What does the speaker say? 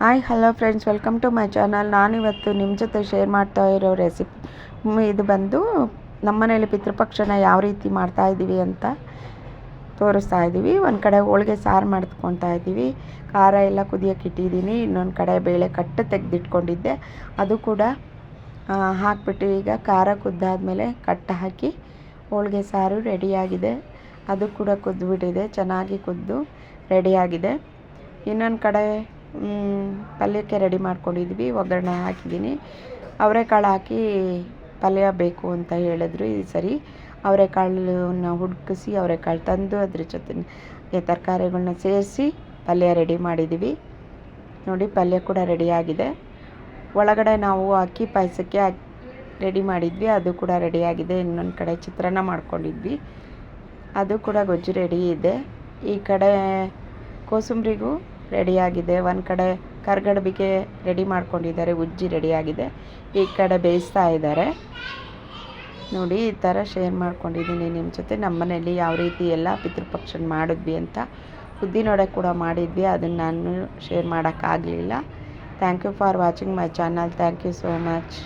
Hi, hello friends, welcome to my channel. ನಾನಿವತ್ತು ನಿಮ್ಮ ಜೊತೆ ಶೇರ್ ಮಾಡ್ತಾ ಇರೋ ರೆಸಿಪಿ ಇದು ಬಂದು ನಮ್ಮನೇಲಿ ಪಿತೃಪಕ್ಷನ ಯಾವ ರೀತಿ ಮಾಡ್ತಾ ಇದ್ದೀವಿ ಅಂತ ತೋರಿಸ್ತಾ ಇದ್ದೀವಿ. ಒಂದು ಕಡೆ ಹೋಳಿಗೆ ಸಾರು ಮಾಡ್ಕೊತಾ ಇದ್ದೀವಿ. ಖಾರ ಎಲ್ಲ ಕುದಿಯೋಕೆ ಇಟ್ಟಿದ್ದೀನಿ. ಇನ್ನೊಂದು ಕಡೆ ಬೇಳೆ ಕಟ್ಟು ತೆಗೆದಿಟ್ಕೊಂಡಿದ್ದೆ. ಅದು ಕೂಡ ಹಾಕ್ಬಿಟ್ಟು ಈಗ ಖಾರ ಕುದ್ದಾದಮೇಲೆ ಕಟ್ಟು ಹಾಕಿ ಹೋಳಿಗೆ ಸಾರು ರೆಡಿಯಾಗಿದೆ. ಅದು ಕೂಡ ಕುದ್ದುಬಿಟ್ಟಿದೆ. ಚೆನ್ನಾಗಿ ಕುದ್ದು ರೆಡಿಯಾಗಿದೆ. ಇನ್ನೊಂದು ಕಡೆ ಪಲ್ಯಕ್ಕೆ ರೆಡಿ ಮಾಡ್ಕೊಂಡಿದ್ವಿ, ಒಗ್ಗರಣೆ ಹಾಕಿದ್ದೀನಿ. ಅವರೆಕಾಳು ಹಾಕಿ ಪಲ್ಯ ಬೇಕು ಅಂತ ಹೇಳಿದ್ರು, ಈ ಸರಿ ಅವರೆಕಾಳನ್ನ ಹುಡ್ಕಿಸಿ ಅವರೆಕಾಳು ತಂದು ಅದ್ರ ಜೊತೆ ತರಕಾರಿಗಳನ್ನ ಸೇರಿಸಿ ಪಲ್ಯ ರೆಡಿ ಮಾಡಿದ್ದೀವಿ. ನೋಡಿ, ಪಲ್ಯ ಕೂಡ ರೆಡಿಯಾಗಿದೆ ಒಳಗಡೆ ನಾವು ಅಕ್ಕಿ ಪಾಯಸಕ್ಕೆ ರೆಡಿ ಮಾಡಿದ್ವಿ, ಅದು ಕೂಡ ರೆಡಿಯಾಗಿದೆ ಇನ್ನೊಂದು ಕಡೆ ಚಿತ್ರಾನ್ನ ಮಾಡ್ಕೊಂಡಿದ್ವಿ. ಅದು ಕೂಡ ಗೊಜ್ಜು ರೆಡಿ ಇದೆ. ಈ ಕಡೆ ಕೋಸಂಬರಿಗೂ ರೆಡಿಯಾಗಿದೆ. ಒಂದು ಕಡೆ ಕರ್ಗಡ್ಬಿಗೆ ರೆಡಿ ಮಾಡ್ಕೊಂಡಿದ್ದಾರೆ. ಉಜ್ಜಿ ರೆಡಿಯಾಗಿದೆ. ಈ ಕಡೆ ಬೇಯಿಸ್ತಾ ಇದ್ದಾರೆ. ನೋಡಿ, ಈ ಥರ ಶೇರ್ ಮಾಡ್ಕೊಂಡಿದ್ದೀನಿ ನಿಮ್ಮ ಜೊತೆ. ನಮ್ಮ ಮನೇಲಿ ಯಾವ ರೀತಿ ಎಲ್ಲ ಪಿತೃಪಕ್ಷನ ಮಾಡಿದ್ವಿ ಅಂತ ಉದ್ದಿನೊಡೆ ಕೂಡ ಮಾಡಿದ್ವಿ. ಅದನ್ನು ನಾನು ಶೇರ್ ಮಾಡೋಕ್ಕಾಗಲಿಲ್ಲ thank you for watching my channel thank you so much